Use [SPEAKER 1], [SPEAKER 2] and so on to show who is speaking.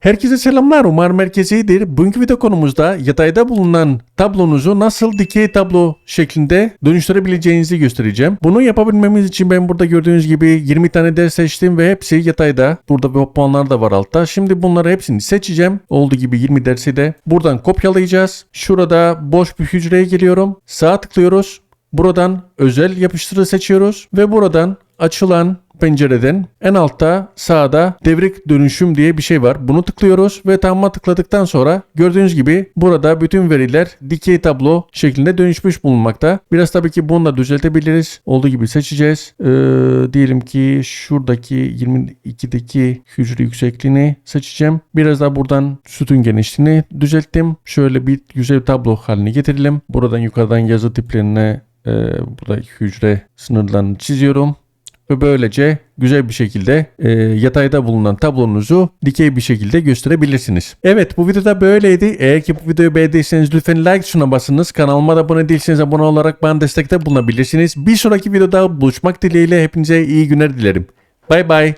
[SPEAKER 1] Herkese selamlar. Umarım herkes iyidir. Bugünkü video konumuzda yatayda bulunan tablonuzu nasıl dikey tablo şeklinde dönüştürebileceğinizi göstereceğim. Bunu yapabilmemiz için ben burada gördüğünüz gibi 20 tane ders seçtim ve hepsi yatayda. Burada puanlar da var altta. Şimdi bunları hepsini seçeceğim. Olduğu gibi 20 dersi de buradan kopyalayacağız. Şurada boş bir hücreye geliyorum. Sağa tıklıyoruz. Buradan özel yapıştırı seçiyoruz ve buradan açılan pencereden en altta sağda devrik dönüşüm diye bir şey var. Bunu tıklıyoruz ve tamama tıkladıktan sonra gördüğünüz gibi burada bütün veriler dikey tablo şeklinde dönüşmüş bulunmakta. Biraz tabii ki bunu da düzeltebiliriz. Olduğu gibi seçeceğiz. Ee, diyelim ki şuradaki 22'deki hücre yüksekliğini seçeceğim. Biraz daha buradan sütun genişliğini düzelttim. Şöyle bir yüzey tablo haline getirelim. Buradan yukarıdan yazı tiplerine e, burada hücre sınırlarını çiziyorum ve böylece güzel bir şekilde e, yatayda bulunan tablonuzu dikey bir şekilde gösterebilirsiniz. Evet bu videoda böyleydi. Eğer ki bu videoyu beğendiyseniz lütfen like tuşuna basınız. Kanalıma da abone değilseniz abone olarak bana destekte bulunabilirsiniz. Bir sonraki videoda buluşmak dileğiyle hepinize iyi günler dilerim. Bay bay.